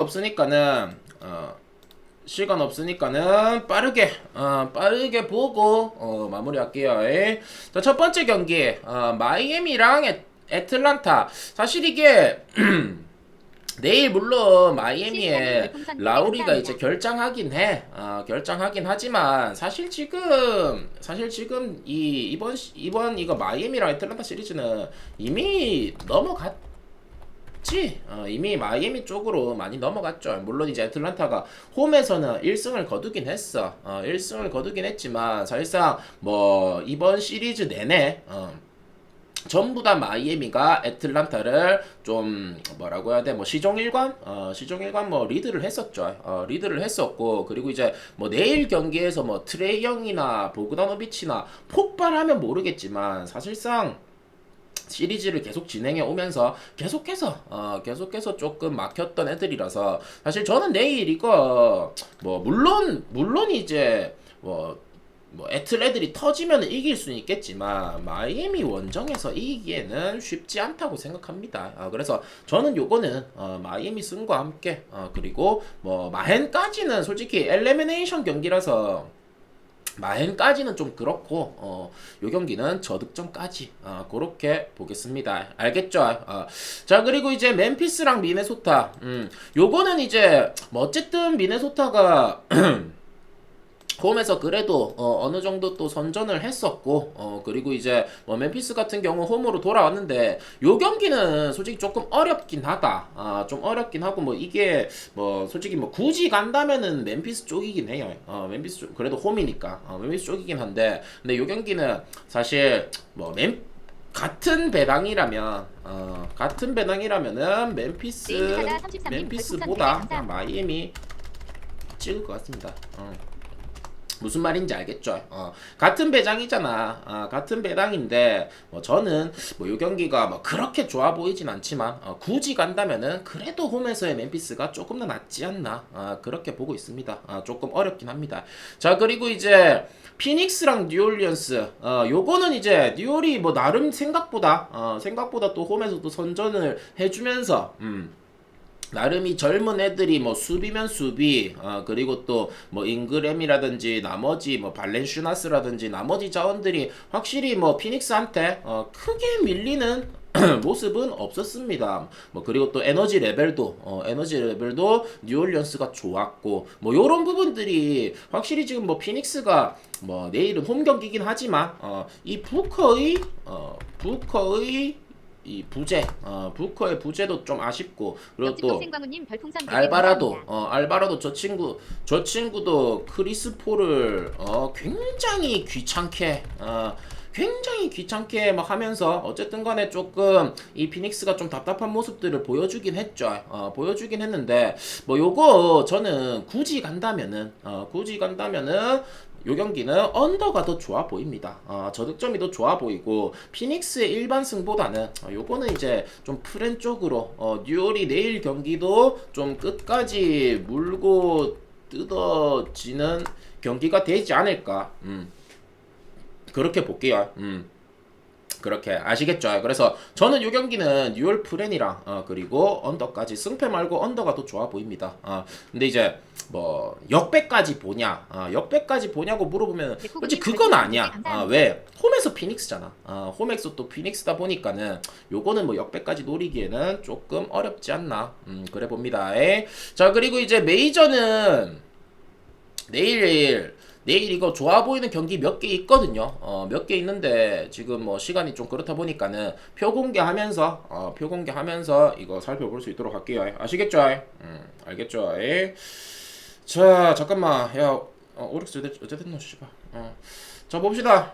없으니까는 어, 시간 없으니까는 빠르게 어, 빠르게 보고 어, 마무리할게요. 예. 자, 첫 번째 경기 어, 마이애미랑 애, 애틀란타 사실 이게 내일 물론 마이애미에 라우리가 이제 결장하긴 해. 어, 결장하긴 하지만 사실 지금 사실 지금 이 이번 시- 이번 이거 마이애미랑 애틀란타 시리즈는 이미 넘어갔 지. 어, 이미 마이애미 쪽으로 많이 넘어갔죠. 물론 이제 애틀란타가 홈에서는 1승을 거두긴 했어. 어, 1승을 거두긴 했지만 사실상 뭐 이번 시리즈 내내 어, 전부 다 마이애미가 애틀란타를 좀 뭐라고 해야 돼? 뭐 시종일관? 어, 시종일관 뭐 리드를 했었죠. 어, 리드를 했었고 그리고 이제 뭐 내일 경기에서 뭐 트레이 영이나 보그다노비치나 폭발하면 모르겠지만 사실상 시리즈를 계속 진행해 오면서 계속해서 어 계속해서 조금 막혔던 애들이라서 사실 저는 내일 이거 뭐 물론 물론 이제 뭐 뭐 애틀 애들이 터지면 이길 수는 있겠지만 마이애미 원정에서 이기기에는 쉽지 않다고 생각합니다. 아, 그래서 저는 요거는 어, 마이애미 승과 함께 어, 그리고 뭐 마헨까지는 솔직히 엘레미네이션 경기라서 마헨까지는 좀 그렇고 어, 요 경기는 저득점까지 어, 그렇게 보겠습니다. 알겠죠? 어, 자 그리고 이제 멤피스랑 미네소타 음, 요거는 이제 뭐 어쨌든 미네소타가 홈에서 그래도 어, 느 정도 또 선전을 했었고 어, 그리고 이제 뭐 멤피스 같은 경우 홈으로 돌아왔는데 요 경기는 솔직히 조금 어렵긴 하다. 아, 좀 어렵긴 하고 뭐 이게 뭐 솔직히 뭐 굳이 간다면은 멤피스 쪽이긴 해요. 어, 멤피스 쪽 그래도 홈이니까. 어, 멤피스 쪽이긴 한데. 근데 요 경기는 사실 뭐 멤, 같은 배당이라면 어, 같은 배당이라면은 멤피스 네이미사다 33님 멤피스보다 그냥 마이애미 찍을 것 같습니다. 어. 무슨 말인지 알겠죠? 어, 같은 배당이잖아. 아, 같은 배당인데 뭐 저는 뭐이 경기가 뭐 그렇게 좋아 보이진 않지만 어, 굳이 간다면은 그래도 홈에서의 멤피스가 조금 더 낫지 않나 아, 그렇게 보고 있습니다. 아, 조금 어렵긴 합니다. 자 그리고 이제 피닉스랑 뉴올리언스 어, 요거는 이제 뉴올이 뭐 나름 생각보다 어, 생각보다 또 홈에서도 선전을 해주면서 음. 나름 이 젊은 애들이 뭐 수비면 수비, 어, 그리고 또 뭐 잉그램이라든지 나머지 뭐 발렌슈나스라든지 나머지 자원들이 확실히 뭐 피닉스한테 어, 크게 밀리는 모습은 없었습니다. 뭐 그리고 또 에너지 레벨도 어, 에너지 레벨도 뉴올리언스가 좋았고 뭐 요런 부분들이 확실히 지금 뭐 피닉스가 뭐 내일은 홈 경기긴 하지만 어, 이 부커의 어, 부커의 이 부재, 어, 부커의 부재도 좀 아쉽고 그리고 또 생광우님 별풍선 100개 알바라도. 어 알바라도 저 친구 저 친구도 크리스포를 어 굉장히 귀찮게 어 굉장히 귀찮게 막 하면서 어쨌든 간에 조금 이 피닉스가 좀 답답한 모습들을 보여주긴 했죠. 어 보여주긴 했는데 뭐 요거 저는 굳이 간다면은 어 굳이 간다면은 요 경기는 언더가 더 좋아 보입니다. 어, 저득점이 더 좋아 보이고 피닉스의 일반 승보다는 어, 요거는 이제 좀 프렌 쪽으로 어, 뉴올이 내일 경기도 좀 끝까지 물고 뜯어지는 경기가 되지 않을까. 음. 그렇게 볼게요. 음. 그렇게 아시겠죠? 그래서 저는 이 경기는 뉴올 프렌이랑 어, 그리고 언더까지 승패 말고 언더가 더 좋아 보입니다. 어, 근데 이제 뭐 역배까지 보냐? 어, 역배까지 보냐고 물어보면 솔직히 그건 아니야. 어, 왜? 홈에서 피닉스잖아. 어, 홈에서 또 피닉스다 보니까는 요거는 뭐 역배까지 노리기에는 조금 어렵지 않나. 음, 그래 봅니다. 에? 자 그리고 이제 메이저는 내일 내일 이거 좋아 보이는 경기 몇 개 있거든요. 어, 몇 개 있는데 지금 뭐 시간이 좀 그렇다 보니까는 표 공개하면서 어, 표 공개하면서 이거 살펴볼 수 있도록 할게요. 아시겠죠? 음, 알겠죠? 에? 자, 잠깐만. 야, 어, 오릭스 어제 됐노 씨발. 어. 자, 봅시다.